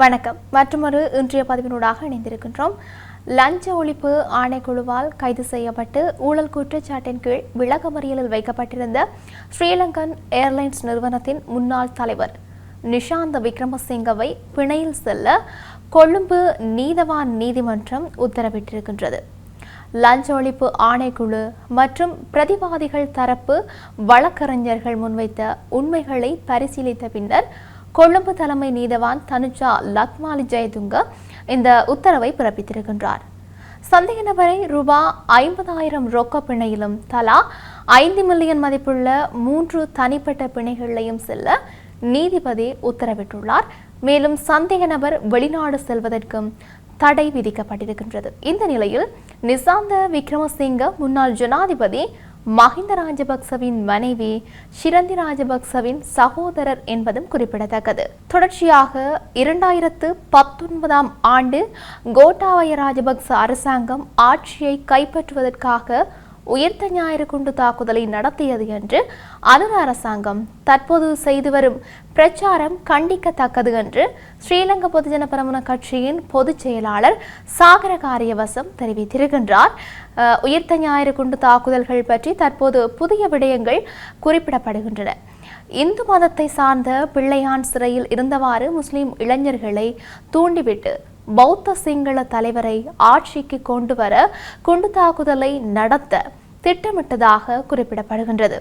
வணக்கம். மற்றொரு இன்றைய பதிவினூடாக இணைந்திருக்கின்றோம். லஞ்ச ஒழிப்பு ஆணைக்குழுவால் கைது செய்யப்பட்டு ஊழல் குற்றச்சாட்டின் கீழ் விளக்கமறியலில் வைக்கப்பட்டிருந்த ஸ்ரீலங்கன் ஏர்லைன்ஸ் நிறுவனத்தின் முன்னாள் தலைவர் நிஷாந்த விக்ரமசிங்கவை பிணையில் செல்ல கொழும்பு நீதவான் நீதிமன்றம் உத்தரவிட்டிருக்கின்றது. லஞ்ச ஒழிப்பு ஆணைக்குழு மற்றும் பிரதிவாதிகள் தரப்பு வழக்கறிஞர்கள் முன்வைத்த உண்மைகளை பரிசீலித்த பின்னர் கொழும்பு தலைமை நீதவான் தனுஜா லக்மாலி ஜெயதுங்க இந்த உத்தரவை பிறப்பித்திருக்கின்றார். சந்தேக நபரை ரூபா ஐம்பதாயிரம் ரொக்க பிணையிலும் தலா ஐந்து மில்லியன் மதிப்புள்ள மூன்று தனிப்பட்ட பிணைகளையும் செல்ல நீதிபதி உத்தரவிட்டுள்ளார். மேலும் சந்தேக நபர் வெளிநாடு செல்வதற்கும் தடை விதிக்கப்பட்டிருக்கின்றது. இந்த நிலையில் நிசாந்த விக்ரமசிங்க முன்னாள் ஜனாதிபதி மஹிந்த ராஜபக்சவின் மனைவி ஷிரந்தி ராஜபக்சவின் சகோதரர் என்பதும் குறிப்பிடத்தக்கது. தொடர்ச்சியாக இரண்டாயிரத்து பத்தொன்பதாம் ஆண்டு கோட்டாபய ராஜபக்ச அரசாங்கம் ஆட்சியை கைப்பற்றுவதற்காக உயிர்த்த ஞாயிறு குண்டு தாக்குதலை நடத்தியது என்று அனுர அரசாங்கம் தற்போது செய்து வரும் பிரச்சாரம் கண்டிக்கத்தக்கது என்று ஸ்ரீலங்கா பொதுஜன பிரமுன கட்சியின் பொதுச் செயலாளர் சாகர காரியவசம் தெரிவித்திருக்கின்றார் உயிர்த்த ஞாயிறு குண்டு தாக்குதல்கள் பற்றி தற்போது புதிய விடயங்கள் குறிப்பிடப்படுகின்றன. இந்து மதத்தை சார்ந்த பிள்ளையான் சிறையில் இருந்தவாறு முஸ்லிம் இளைஞர்களை தூண்டிவிட்டு பௌத்த சிங்கள தலைவரை ஆட்சிக்கு கொண்டு வர குண்டு தாக்குதலை நடத்த திட்டமிட்டதாக குறிப்பிடப்படுகின்றது.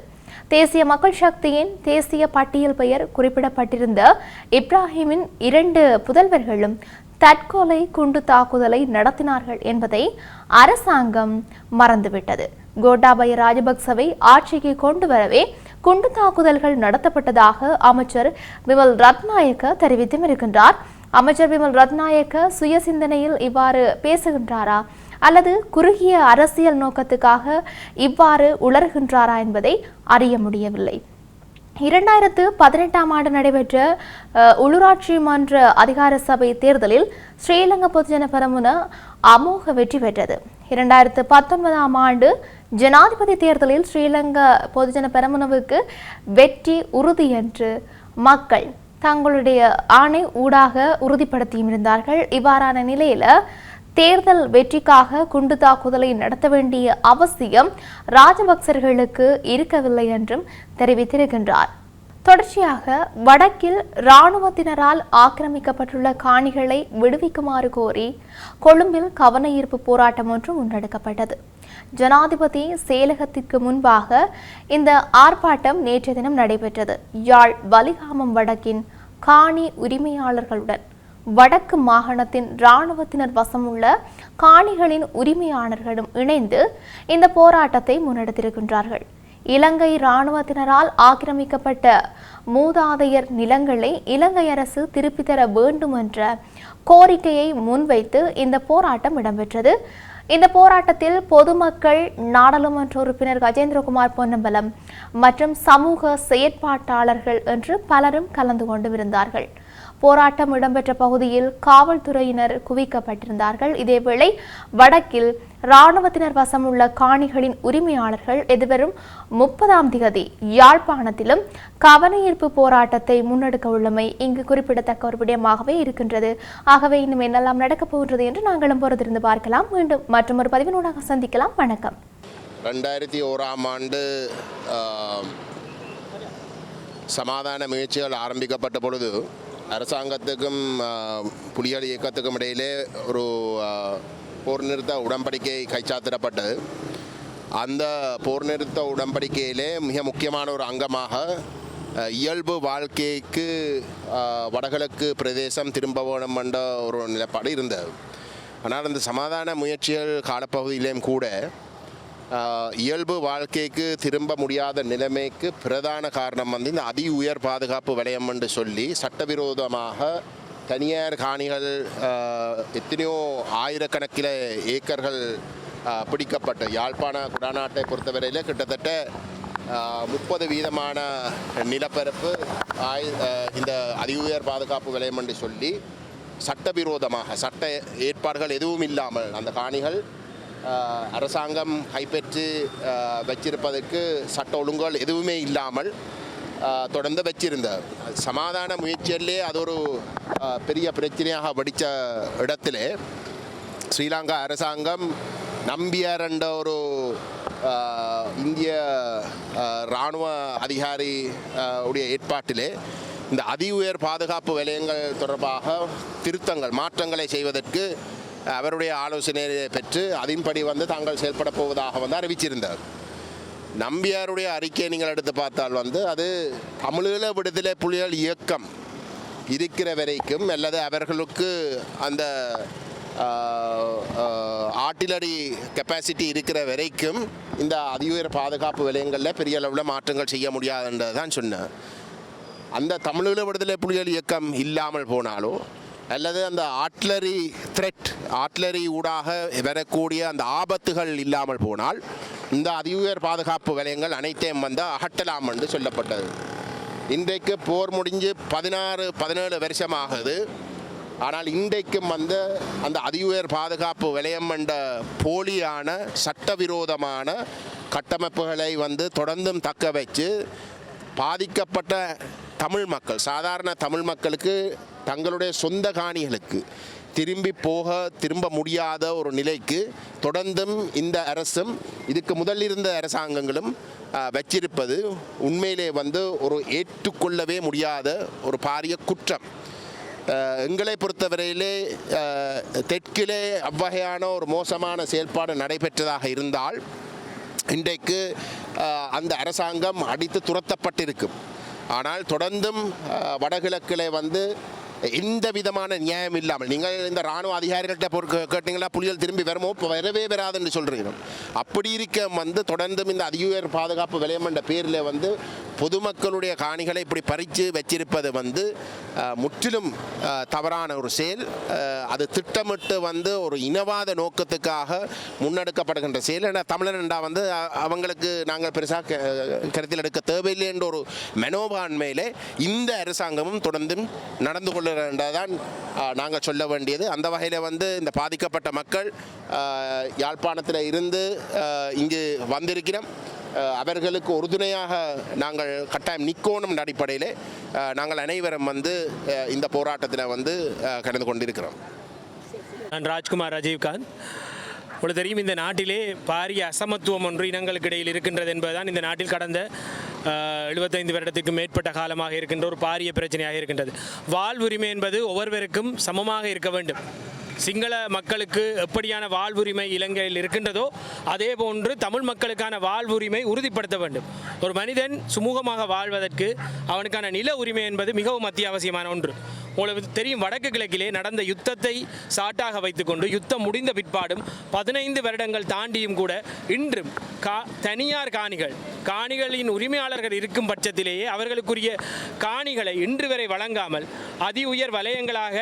தேசிய மக்கள் சக்தியின் தேசிய பட்டியல் பெயர் குறிப்பிடப்பட்டிருந்த இப்ராஹிமின் இரண்டு புதல்வர்களும் தற்கொலை குண்டு தாக்குதலை நடத்தினார்கள் என்பதை அரசாங்கம் மறந்துவிட்டது. கோட்டாபய ராஜபக்சவை ஆட்சிக்கு கொண்டு வரவே குண்டு தாக்குதல்கள் நடத்தப்பட்டதாக அமைச்சர் விமல் ரத்நாயக்க தெரிவித்தும் இருக்கின்றார். அமைச்சர் விமல் ரத்நாயக்க சுய சிந்தனையில் இவ்வாறு பேசுகின்றாரா? அல்லது குறுகிய அரசியல் நோக்கத்துக்காக இவ்வாறு உளர்கின்றாரா என்பதை அறிய முடியவில்லை. இரண்டாயிரத்து பதினெட்டாம் ஆண்டு நடைபெற்ற உள்ளூராட்சி மன்ற அதிகார சபை தேர்தலில் ஸ்ரீலங்கா பொதுஜன பெரமுன அமோக வெற்றி பெற்றது. இரண்டாயிரத்து பத்தொன்பதாம் ஆண்டு ஜனாதிபதி தேர்தலில் ஸ்ரீலங்கா பொதுஜன பெரமுனவுக்கு வெற்றி உறுதி என்று மக்கள் தங்களுடைய ஆணை ஊடாக உறுதிப்படுத்தியும் இருந்தார்கள். இவ்வாறான நிலையில தேர்தல் வெற்றிக்காக குண்டு தாக்குதலை நடத்த வேண்டிய அவசியம் ராஜபக்சர்களுக்கு இருக்கவில்லை என்றும் தெரிவித்திருக்கின்றார். தொடர்ச்சியாக வடக்கில் இராணுவத்தினரால் ஆக்கிரமிக்கப்பட்டுள்ள காணிகளை விடுவிக்குமாறு கோரி கொழும்பில் கவன ஈர்ப்பு போராட்டம் ஒன்று முன்னெடுக்கப்பட்டது. ஜனாதிபதி செயலகத்திற்கு முன்பாக இந்த ஆர்ப்பாட்டம் நேற்றைய தினம் நடைபெற்றது. யாழ் வலிகாமம் வடக்கின் காணி உரிமையாளர்களுடன் வடக்கு மாகாணத்தின் இராணுவத்தினர் வசமுள்ள காணிகளின் உரிமையாளர்களும் இணைந்து இந்த போராட்டத்தை முன்னெடுத்திருக்கின்றார்கள். இலங்கை இராணுவத்தினரால் ஆக்கிரமிக்கப்பட்ட மூதாதையர் நிலங்களை இலங்கை அரசு திருப்பித்தர வேண்டும் என்ற கோரிக்கையை முன்வைத்து இந்த போராட்டம் இடம்பெற்றது. இந்த போராட்டத்தில் பொதுமக்கள் நாடாளுமன்ற உறுப்பினர் கஜேந்திரகுமார் பொன்னம்பலம் மற்றும் சமூக செயற்பாட்டாளர்கள் என்று பலரும் கலந்து கொண்டு இருந்தார்கள் போராட்டம் இடம்பெற்ற பகுதியில் காவல்துறையினர் குவிக்கப்பட்டிருந்தார்கள். இதேவேளை வடக்கில் இராணுவத்தினர் வசம் உள்ள காணிகளின் உரிமையாளர்கள் எதிர்வரும் முப்பதாம் திகதி யாழ்ப்பாணத்திலும் கவனஈர்ப்பு போராட்டத்தை முன்னெடுக்க உள்ளமை இங்கு குறிப்பிடத்தக்க ஒரு விடயமாகவே இருக்கின்றது. ஆகவே இன்னும் என்னெல்லாம் நடக்கப் போகின்றது என்று நாங்களும் பொறுத்திருந்து பார்க்கலாம். மீண்டும் மற்றும் ஒரு பதிவினூடாக சந்திக்கலாம். வணக்கம். ரெண்டாயிரத்தி ஓராம் ஆண்டு சமாதான முயற்சிகள் ஆரம்பிக்கப்பட்ட பொழுது அரசாங்கத்துக்கும் புலிகள் இயக்கத்துக்கும் இடையிலே ஒரு போர் நிறுத்த உடன்படிக்கை கைச்சாத்திடப்பட்டது. அந்த போர் நிறுத்த உடன்படிக்கையிலே மிக முக்கியமான ஒரு அங்கமாக இயல்பு வாழ்க்கைக்கு வடகிழக்கு பிரதேசம் திரும்ப வேணும் என்ற ஒரு நிலைப்பாடு இருந்தது. ஆனால் அந்த சமாதான முயற்சிகள் காலப்பகுதியிலேயும் கூட இயல்பு வாழ்க்கைக்கு திரும்ப முடியாத நிலைமைக்கு பிரதான காரணம் வந்து இந்த அதி உயர் பாதுகாப்பு வலயம் என்று சொல்லி சட்டவிரோதமாக தனியார் காணிகள் எத்தனையோ ஆயிரக்கணக்கில் ஏக்கர்கள் பிடிக்கப்பட்ட யாழ்ப்பாண குடாநாட்டை பொறுத்தவரையில் கிட்டத்தட்ட முப்பது வீதமான நிலப்பரப்பு ஆய் இந்த அதி உயர் பாதுகாப்பு விலையம் என்று சொல்லி சட்டவிரோதமாக சட்ட ஏற்பாடுகள் எதுவும் இல்லாமல் அந்த காணிகள் அரசாங்கம் கைப்பற்றி வச்சிருப்பதற்கு சட்ட ஒழுங்குகள் எதுவுமே இல்லாமல் தொடர்ந்து வச்சிருந்த சமாதான முயற்சியிலே அது ஒரு பெரிய பிரச்சனையாக படித்த இடத்திலே ஸ்ரீலங்கா அரசாங்கம் நம்பியார் என்ற ஒரு இந்திய இராணுவ அதிகாரி உடைய ஏற்பாட்டிலே இந்த அதி உயர் பாதுகாப்பு வலயங்கள் தொடர்பாக திருத்தங்கள் மாற்றங்களை செய்வதற்கு அவருடைய ஆலோசனையை பெற்று அதன்படி வந்து தாங்கள் செயல்பட போவதாக வந்து அறிவிச்சிருந்தார். நம்பியாருடைய அறிக்கையை நீங்கள் எடுத்து பார்த்தால் வந்து அது தமிழீழ விடுதலை புலிகள் இயக்கம் இருக்கிற வரைக்கும் அல்லது அவர்களுக்கு அந்த ஆர்டிலரி கெப்பாசிட்டி இருக்கிற வரைக்கும் இந்த அதிஉயர் பாதுகாப்பு விலையங்களில் பெரிய அளவில் மாற்றங்கள் செய்ய முடியாதுன்றது தான் சொன்னேன் அந்த தமிழீழ விடுதலை புலிகள் இயக்கம் இல்லாமல் போனாலோ அல்லது அந்த ஆட்லரி த்ரெட் ஆட்லரி ஊடாக வரக்கூடிய அந்த ஆபத்துகள் இல்லாமல் போனால் இந்த அதிஉயர் பாதுகாப்பு வலயங்கள் அனைத்தையும் வந்து அகற்றலாம் என்று சொல்லப்பட்டது. இன்றைக்கு போர் முடிஞ்சு பதினாறு பதினேழு வருஷமாகுது. ஆனால் இன்றைக்கும் வந்து அந்த அதிஉயர் பாதுகாப்பு விலையம் என்ற போலியான சட்டவிரோதமான கட்டமைப்புகளை வந்து தொடர்ந்தும் தக்க வச்சு பாதிக்கப்பட்ட தமிழ் மக்கள் சாதாரண தமிழ் மக்களுக்கு தங்களுடைய சொந்த காணிகளுக்கு திரும்பி போக திரும்ப முடியாத ஒரு நிலைக்கு தொடர்ந்தும் இந்த அரசும் இதுக்கு முதல் இருந்த அரசாங்கங்களும் வச்சிருப்பது உண்மையிலே வந்து ஒரு ஏற்றுக்கொள்ளவே முடியாத ஒரு பாரிய குற்றம். எங்களை பொறுத்தவரையிலே தெற்கிலே அவ்வகையான ஒரு மோசமான செயல்பாடு நடைபெற்றதாக இருந்தால் இன்றைக்கு அந்த அரசாங்கம் அடித்து துரத்தப்பட்டிருக்கும். ஆனால் தொடர்ந்தும் அஹ், வடகிழக்கிலே வந்து எந்த விதமான நியாயம் இல்லாமல் நீங்கள் இந்த ராணுவ அதிகாரிகள்கிட்ட பொறு கேட்டீங்களா? புலிகள் திரும்பி வருமோ? வரவே வராதுன்னு சொல்கிறீங்க அப்படி இருக்க வந்து தொடர்ந்தும் இந்த அதிஉயர் பாதுகாப்பு விலையம் என்ற பேரில் வந்து பொதுமக்களுடைய காணிகளை இப்படி பறித்து வச்சிருப்பது வந்து முற்றிலும் தவறான ஒரு செயல். அது திட்டமிட்டு வந்து ஒரு இனவாத நோக்கத்துக்காக முன்னெடுக்கப்படுகின்ற செயல். ஏன்னா தமிழன்டா வந்து அவங்களுக்கு நாங்கள் பெருசாக கருத்தில் எடுக்க தேவையில்லை என்ற ஒரு மனோபான்மையிலே இந்த அரசாங்கமும் தொடர்ந்தும் நடந்து கொள்ளுகின்றதான் நாங்கள் சொல்ல வேண்டியது. அந்த வகையில் வந்து இந்த பாதிக்கப்பட்ட மக்கள் யாழ்ப்பாணத்தில் இருந்து இங்கு வந்திருக்கிறோம். அவர்களுக்கு உறுதுணையாக நாங்கள் கட்டாயம் நிற்கணும் அடிப்படையில். நாங்கள் அனைவரும் வந்து இந்த போராட்டத்தில் வந்து கடந்து கலந்து கொண்டிருக்கிறோம். நான் ராஜ்குமார் ராஜீவ்காந்த். உங்களுக்கு தெரியும் இந்த நாட்டிலே பாரிய அசமத்துவம் ஒன்று இனங்களுக்கு இடையில் இருக்கின்றது என்பதுதான் இந்த நாட்டில் கடந்த எழுபத்தைந்து வருடத்துக்கு மேற்பட்ட காலமாக இருக்கின்ற ஒரு பாரிய பிரச்சனையாக இருக்கின்றது. வாழ்வுரிமை என்பது ஒவ்வொருவருக்கும் சமமாக இருக்க வேண்டும். சிங்கள மக்களுக்கு எப்படியான வாழ்வுரிமை இலங்கையில் இருக்கின்றதோ அதே போன்று தமிழ் மக்களுக்கான வாழ்வுரிமை உறுதிப்படுத்த வேண்டும். ஒரு மனிதன் சுமூகமாக வாழ்வதற்கு அவனுக்கான நில உரிமை என்பது மிகவும் அத்தியாவசியமான ஒன்று. உங்களுக்கு தெரியும் வடக்கு கிழக்கிலே நடந்த யுத்தத்தை சாட்டாக வைத்துக்கொண்டு யுத்தம் முடிந்த பிற்பாடும் பதினைந்து வருடங்கள் தாண்டியும் கூட இன்றும் கா தனியார் காணிகள் காணிகளின் உரிமையாளர்கள் இருக்கும் பட்சத்திலேயே அவர்களுக்குரிய காணிகளை இன்று வரை வழங்காமல் அதி உயர் வலயங்களாக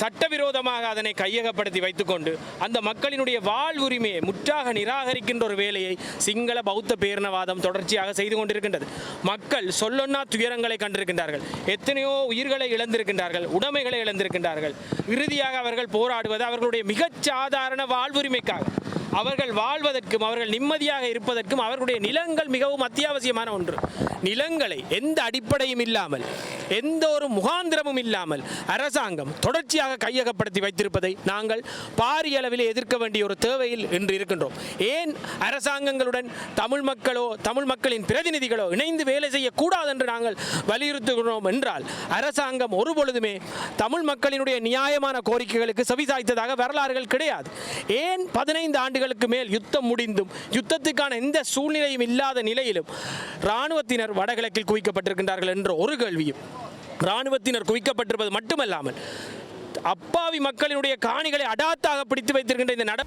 சட்டவிரோதமாக அதனை கையகப்படுத்தி வைத்துக்கொண்டு அந்த மக்களினுடைய வாழ்வுரிமையை முற்றாக நிராகரிக்கின்ற ஒரு வேலையை சிங்கள பௌத்த பேரினவாதம் தொடர்ச்சியாக செய்து கொண்டிருக்கின்றது. மக்கள் சொல்லொன்னா துயரங்களை கண்டிருக்கின்றார்கள். எத்தனையோ உயிர்களை இழந்திருக்கின்றார்கள். உடைமைகளை இழந்திருக்கின்றார்கள். இறுதியாக அவர்கள் போராடுவது அவர்களுடைய மிகச் சாதாரண வாழ்வுரிமைக்காக. அவர்கள் வாழ்வதற்கும் அவர்கள் நிம்மதியாக இருப்பதற்கும் அவர்களுடைய நிலங்கள் மிகவும் அத்தியாவசியமான ஒன்று. நிலங்களை எந்த அடிப்படையும் இல்லாமல் எந்த ஒரு முகாந்திரமும் இல்லாமல் அரசாங்கம் தொடர்ச்சியாக கையகப்படுத்தி வைத்திருப்பதை நாங்கள் பாரிய அளவில் எதிர்க்க வேண்டிய ஒரு தேவையில் இன்று இருக்கின்றோம். ஏன் அரசாங்கங்களுடன் தமிழ் மக்களோ தமிழ் மக்களின் பிரதிநிதிகளோ இணைந்து வேலை செய்யக்கூடாது என்று நாங்கள் வலியுறுத்துகிறோம் என்றால் அரசாங்கம் ஒருபொழுதுமே தமிழ் மக்களினுடைய நியாயமான கோரிக்கைகளுக்கு செவிசாய்த்ததாக வரலாறுகள் கிடையாது. ஏன் பதினைந்து ஆண்டுகளுக்கு மேல் யுத்தம் முடிந்தும் யுத்தத்துக்கான எந்த சூழ்நிலையும் இல்லாத நிலையிலும் இராணுவத்தினர் வடகிழக்கில் குவிக்கப்பட்டிருக்கின்றார்கள் என்ற ஒரு கேள்வியும் இராணுவத்தினர் குவிக்கப்பட்டிருப்பது மட்டுமல்லாமல் அப்பாவி மக்களினுடைய காணிகளை அடாத்தாக பிடித்து வைத்திருக்கின்ற இந்த நட